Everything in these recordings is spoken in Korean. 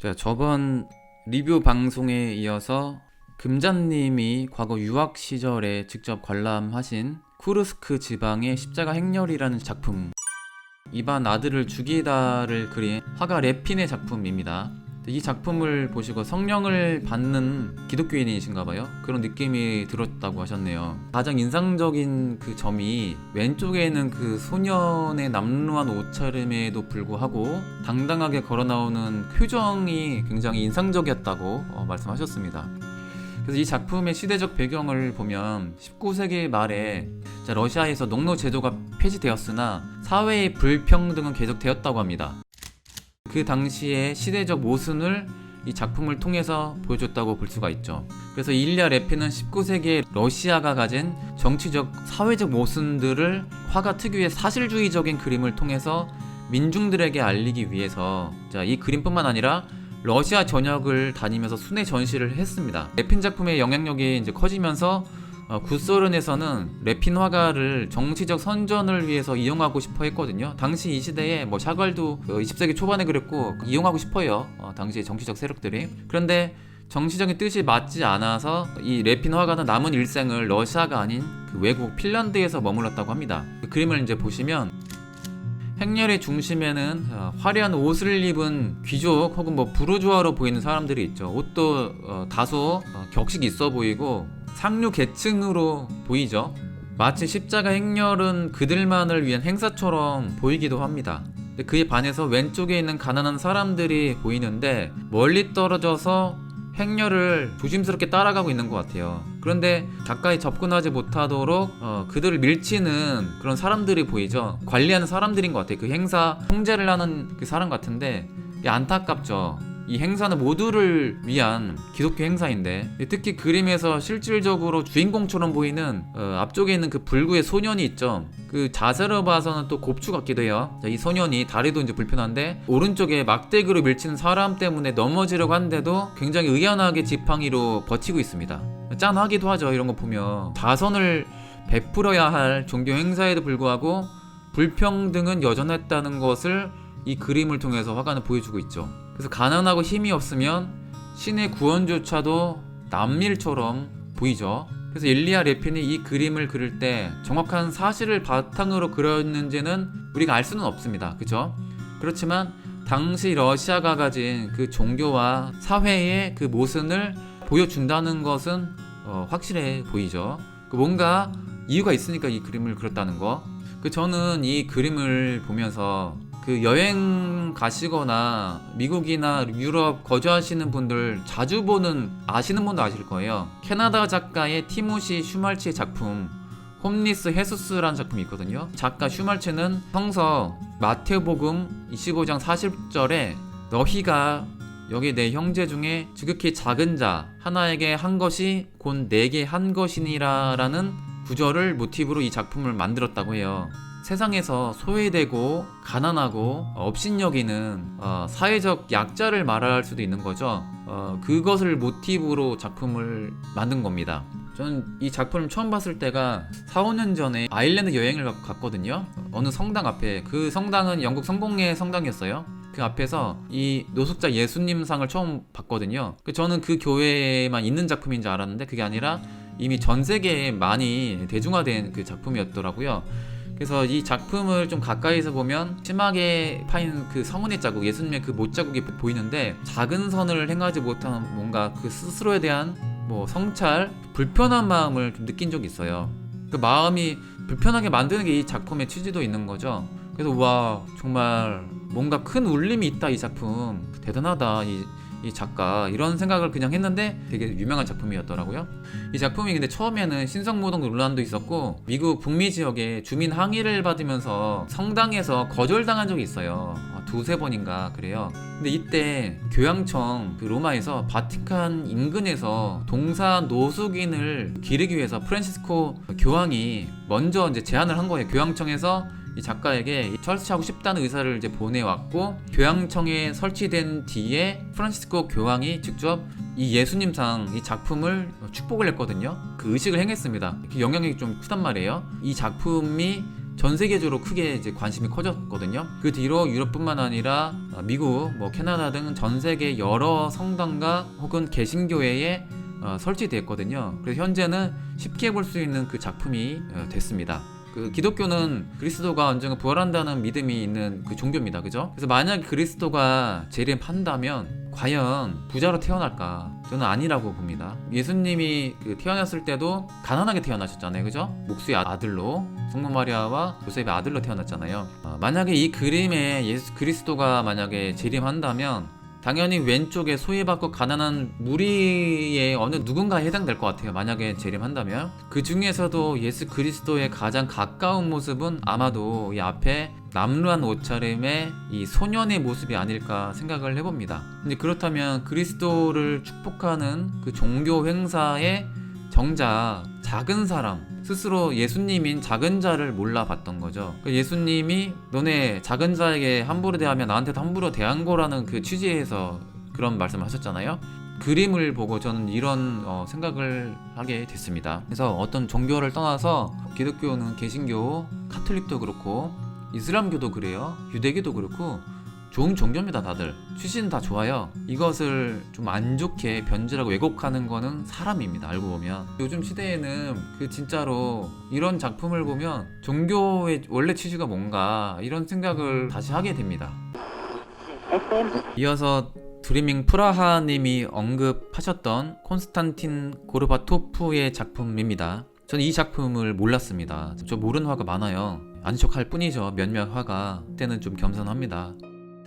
자, 저번 리뷰 방송에 이어서 금자님이 과거 유학 시절에 직접 관람하신 쿠르스크 지방의 십자가 행렬이라는 작품 이반 아들을 죽이다를 그린 화가 레핀의 작품입니다. 이 작품을 보시고 성령을 받는 기독교인이신가 봐요. 그런 느낌이 들었다고 하셨네요. 가장 인상적인 그 점이 왼쪽에 있는 그 소년의 남루한 옷차림에도 불구하고 당당하게 걸어 나오는 표정이 굉장히 인상적이었다고 어, 말씀하셨습니다. 그래서 이 작품의 시대적 배경을 보면 19세기 말에 자, 러시아에서 농노 제도가 폐지되었으나 사회의 불평등은 계속되었다고 합니다. 그 당시의 시대적 모순을 이 작품을 통해서 보여줬다고 볼 수가 있죠. 그래서 일리아 레피는 19세기의 러시아가 가진 정치적, 사회적 모순들을 화가 특유의 사실주의적인 그림을 통해서 민중들에게 알리기 위해서 자, 이 그림뿐만 아니라 러시아 전역을 다니면서 순회 전시를 했습니다. 레핀 작품의 영향력이 이제 커지면서 어, 구소련에서는 레핀 화가를 정치적 선전을 위해서 이용하고 싶어 했거든요. 당시 이 시대에 뭐 샤갈도 어, 20세기 초반에 그랬고 이용하고 싶어요. 어, 당시 정치적 세력들이. 그런데 정치적인 뜻이 맞지 않아서 이 레핀 화가는 남은 일생을 러시아가 아닌 그 외국 핀란드에서 머물렀다고 합니다. 그 그림을 이제 보시면 행렬의 중심에는 어, 화려한 옷을 입은 귀족 혹은 뭐 부르주아로 보이는 사람들이 있죠. 옷도 어, 다소 어, 격식 있어 보이고 상류 계층으로 보이죠. 마치 십자가 행렬은 그들만을 위한 행사처럼 보이기도 합니다. 그에 반해서 왼쪽에 있는 가난한 사람들이 보이는데 멀리 떨어져서 행렬을 조심스럽게 따라가고 있는 것 같아요. 그런데 가까이 접근하지 못하도록 어, 그들을 밀치는 그런 사람들이 보이죠. 관리하는 사람들인 것 같아요. 그 행사 통제를 하는 그 사람 같은데 안타깝죠. 이 행사는 모두를 위한 기독교 행사인데 특히 그림에서 실질적으로 주인공처럼 보이는 어, 앞쪽에 있는 그 불구의 소년이 있죠. 그 자세로 봐서는 또 곱추 같기도 해요. 자, 이 소년이 다리도 이제 불편한데 오른쪽에 막대기로 밀치는 사람 때문에 넘어지려고 하는데도 굉장히 의연하게 지팡이로 버티고 있습니다. 짠하기도 하죠. 이런 거 보면 자선을 베풀어야 할 종교 행사에도 불구하고 불평등은 여전했다는 것을 이 그림을 통해서 화가는 보여주고 있죠. 그래서 가난하고 힘이 없으면 신의 구원조차도 남일처럼 보이죠. 그래서 일리아 레핀이 이 그림을 그릴 때 정확한 사실을 바탕으로 그렸는지는 우리가 알 수는 없습니다. 그죠? 그렇지만 당시 러시아가 가진 그 종교와 사회의 그 모순을 보여준다는 것은 어, 확실해 보이죠. 그 뭔가 이유가 있으니까 이 그림을 그렸다는 거. 그 저는 이 그림을 보면서 그 여행 가시거나 미국이나 유럽 거주하시는 분들 자주 보는 아시는 분도 아실 거예요. 캐나다 작가의 티모시 슈말치의 작품 홈리스 헤수스라는 작품이 있거든요. 작가 슈말츠는 성서 마테복음 25장 40절에 너희가 여기 내 형제 중에 지극히 작은 자 하나에게 한 것이 곧 내게 한 것이니라라는 구절을 모티브로 이 작품을 만들었다고 해요. 세상에서 소외되고 가난하고 업신여기는 어, 사회적 약자를 말할 수도 있는 거죠. 어, 그것을 모티브로 작품을 만든 겁니다. 저는 이 작품을 처음 봤을 때가 4, 5년 전에 아일랜드 여행을 가- 갔거든요. 어느 성당 앞에 그 성당은 영국 성공회 성당이었어요. 그 앞에서 이 노숙자 예수님상을 처음 봤거든요. 그 저는 그 교회에만 있는 작품인 줄 알았는데 그게 아니라 이미 전 세계에 많이 대중화된 그 작품이었더라고요. 그래서 이 작품을 좀 가까이서 보면 심하게 파인 그 성운의 자국, 예수님의 그 못 자국이 보- 보이는데 작은 선을 행하지 못한 뭔가 그 스스로에 대한 뭐 성찰, 불편한 마음을 좀 느낀 적이 있어요. 그 마음이 불편하게 만드는 게 이 작품의 취지도 있는 거죠. 그래서 와 정말 뭔가 큰 울림이 있다 이 작품 대단하다 이, 이 작가 이런 생각을 그냥 했는데 되게 유명한 작품이었더라고요. 이 작품이 근데 처음에는 신성모독 논란도 있었고 미국 북미 지역에 주민 항의를 받으면서 성당에서 거절당한 적이 있어요. 아, 두세 번인가 그래요. 근데 이때 교양청 그 로마에서 바티칸 인근에서 동사 노숙인을 기르기 위해서 프란시스코 교황이 먼저 이제 제안을 한 거예요. 교황청에서 이 작가에게 설치하고 싶다는 의사를 이제 보내왔고 교황청에 설치된 뒤에 프란시스코 교황이 직접 이 예수님상 이 작품을 축복을 했거든요. 그 의식을 행했습니다. 그 영향력이 좀 크단 말이에요. 이 작품이 전 세계적으로 크게 이제 관심이 커졌거든요. 그 뒤로 유럽뿐만 아니라 어, 미국, 뭐 캐나다 등 전 세계 여러 성당과 혹은 개신교회에 어, 설치됐거든요. 그래서 현재는 쉽게 볼 수 있는 그 작품이 어, 됐습니다. 그 기독교는 그리스도가 언젠가 부활한다는 믿음이 있는 그 종교입니다. 그죠? 그래서 만약 그리스도가 재림한다면 과연 부자로 태어날까? 저는 아니라고 봅니다. 예수님이 그 태어났을 때도 가난하게 태어나셨잖아요. 그죠? 목수의 아들로 성모 마리아와 요셉의 아들로 태어났잖아요. 어, 만약에 이 그림에 예수 그리스도가 만약에 재림한다면 당연히 왼쪽에 소외받고 가난한 무리의 어느 누군가에 해당될 것 같아요. 만약에 재림한다면 그 중에서도 예수 그리스도의 가장 가까운 모습은 아마도 이 앞에 남루한 옷차림의 이 소년의 모습이 아닐까 생각을 해봅니다. 근데 그렇다면 그리스도를 축복하는 그 종교 행사에 정작 작은 사람 스스로 예수님인 작은 자를 몰라봤던 거죠. 그 예수님이 너네 작은 자에게 함부로 대하면 나한테도 함부로 대한 거라는 그 취지에서 그런 말씀을 하셨잖아요. 그림을 보고 저는 이런 어, 생각을 하게 됐습니다. 그래서 어떤 종교를 떠나서 기독교는 개신교, 카톨릭도 그렇고 이슬람교도 그래요. 유대교도 그렇고 좋은 종교입니다, 다들. 취지는 다 좋아요. 이것을 좀 안 좋게 변질하고 왜곡하는 거는 사람입니다, 알고 보면. 요즘 시대에는 그 진짜로 이런 작품을 보면 종교의 원래 취지가 뭔가 이런 생각을 다시 하게 됩니다. 이어서 드리밍 프라하님이 언급하셨던 콘스탄틴 고르바토프의 작품입니다. 저는 이 작품을 몰랐습니다. 저 모르는 화가 많아요. 아는 척할 뿐이죠. 몇몇 화가. 그때는 좀 겸손합니다.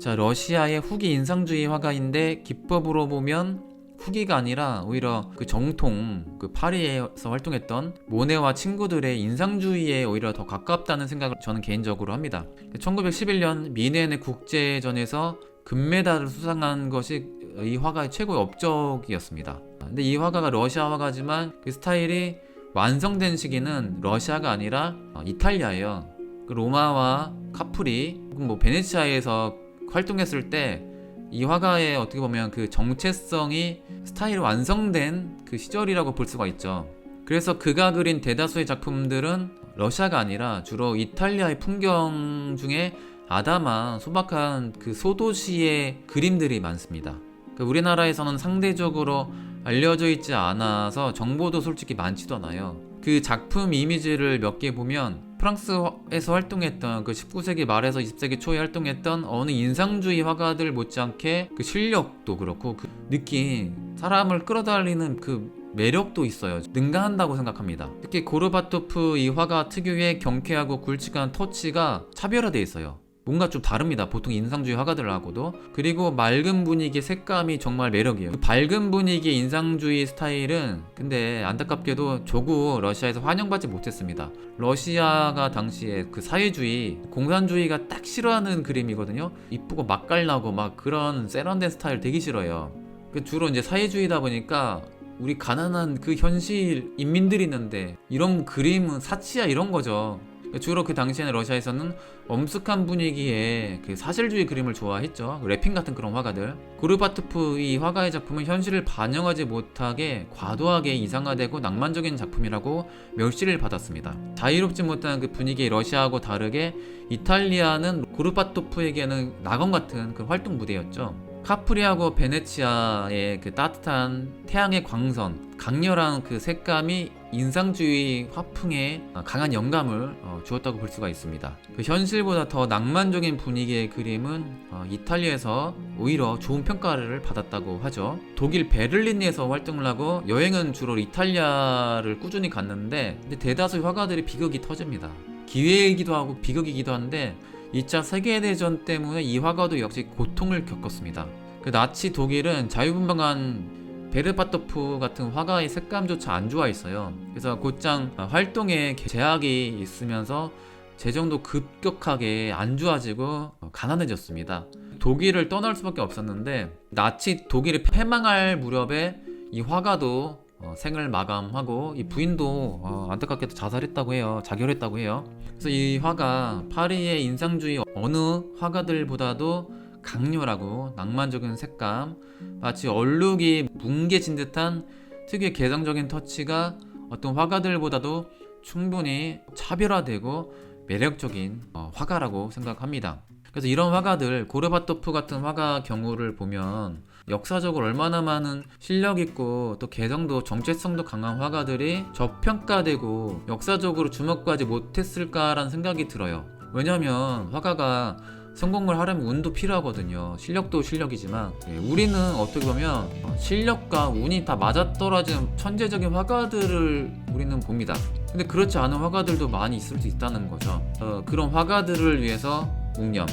자, 러시아의 후기 인상주의 화가인데 기법으로 보면 후기가 아니라 오히려 그 정통 그 파리에서 활동했던 모네와 친구들의 인상주의에 오히려 더 가깝다는 생각을 저는 개인적으로 합니다. 1911년 미네네 국제전에서 금메달을 수상한 것이 이 화가의 최고의 업적이었습니다. 근데 이 화가가 러시아 화가지만 그 스타일이 완성된 시기는 러시아가 아니라 어, 이탈리아예요. 그 로마와 카프리, 뭐 베네치아에서 활동했을 때 이 화가의 어떻게 보면 그 정체성이 스타일이 완성된 그 시절이라고 볼 수가 있죠. 그래서 그가 그린 대다수의 작품들은 러시아가 아니라 주로 이탈리아의 풍경 중에 아담한 소박한 그 소도시의 그림들이 많습니다. 그 우리나라에서는 상대적으로 알려져 있지 않아서 정보도 솔직히 많지도 않아요. 그 작품 이미지를 몇 개 보면 프랑스에서 활동했던 그 19세기 말에서 20세기 초에 활동했던 어느 인상주의 화가들 못지않게 그 실력도 그렇고 그 느낌 사람을 끌어달리는 그 매력도 있어요. 능가한다고 생각합니다. 특히 고르바토프 이 화가 특유의 경쾌하고 굵직한 터치가 차별화되어 있어요. 뭔가 좀 다릅니다. 보통 인상주의 화가들하고도. 그리고 맑은 분위기 색감이 정말 매력이에요. 그 밝은 분위기 인상주의 스타일은 근데 안타깝게도 조국 러시아에서 환영받지 못했습니다. 러시아가 당시에 그 사회주의, 공산주의가 딱 싫어하는 그림이거든요. 이쁘고 맛깔나고 막 그런 세련된 스타일 되게 싫어요. 그 주로 이제 사회주의다 보니까 우리 가난한 그 현실 인민들이 있는데 이런 그림은 사치야 이런 거죠. 주로 그 당시에는 러시아에서는 엄숙한 분위기의 그 사실주의 그림을 좋아했죠. 래핑 같은 그런 화가들. 고르바토프 이 화가의 작품은 현실을 반영하지 못하게 과도하게 이상화되고 낭만적인 작품이라고 멸시를 받았습니다. 자유롭지 못한 그 분위기의 러시아하고 다르게 이탈리아는 고르바토프에게는 낙원 같은 그 활동 무대였죠. 카프리하고 베네치아의 그 따뜻한 태양의 광선, 강렬한 그 색감이 인상주의 화풍에 강한 영감을 어, 주었다고 볼 수가 있습니다. 그 현실보다 더 낭만적인 분위기의 그림은 어, 이탈리아에서 오히려 좋은 평가를 받았다고 하죠. 독일 베를린에서 활동을 하고 여행은 주로 이탈리아를 꾸준히 갔는데 대다수 화가들이 비극이 터집니다. 기회이기도 하고 비극이기도 한데 2차 세계대전 때문에 이 화가도 역시 고통을 겪었습니다. 그 나치 독일은 자유분방한 베르바토프 같은 화가의 색감조차 안 좋아했어요. 그래서 곧장 활동에 제약이 있으면서 재정도 급격하게 안 좋아지고 가난해졌습니다. 독일을 떠날 수밖에 없었는데 나치 독일이 패망할 무렵에 이 화가도 어, 생을 마감하고 이 부인도 어, 안타깝게도 자살했다고 해요. 자결했다고 해요. 그래서 이 화가 파리의 인상주의 어느 화가들보다도 강렬하고 낭만적인 색감, 마치 얼룩이 뭉개진 듯한 특유의 개성적인 터치가 어떤 화가들보다도 충분히 차별화되고 매력적인 어, 화가라고 생각합니다. 그래서 이런 화가들 고르바토프 같은 화가 경우를 보면 역사적으로 얼마나 많은 실력 있고 또 개성도 정체성도 강한 화가들이 저평가되고 역사적으로 주목하지 못했을까라는 생각이 들어요. 왜냐면 화가가 성공을 하려면 운도 필요하거든요. 실력도 실력이지만 예, 우리는 어떻게 보면 어, 실력과 운이 다 맞아떨어진 천재적인 화가들을 우리는 봅니다. 근데 그렇지 않은 화가들도 많이 있을 수 있다는 거죠. 어, 그런 화가들을 위해서 묵념.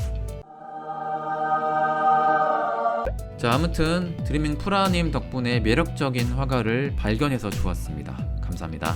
자 아무튼 드리밍 프라님 덕분에 매력적인 화가를 발견해서 좋았습니다. 감사합니다.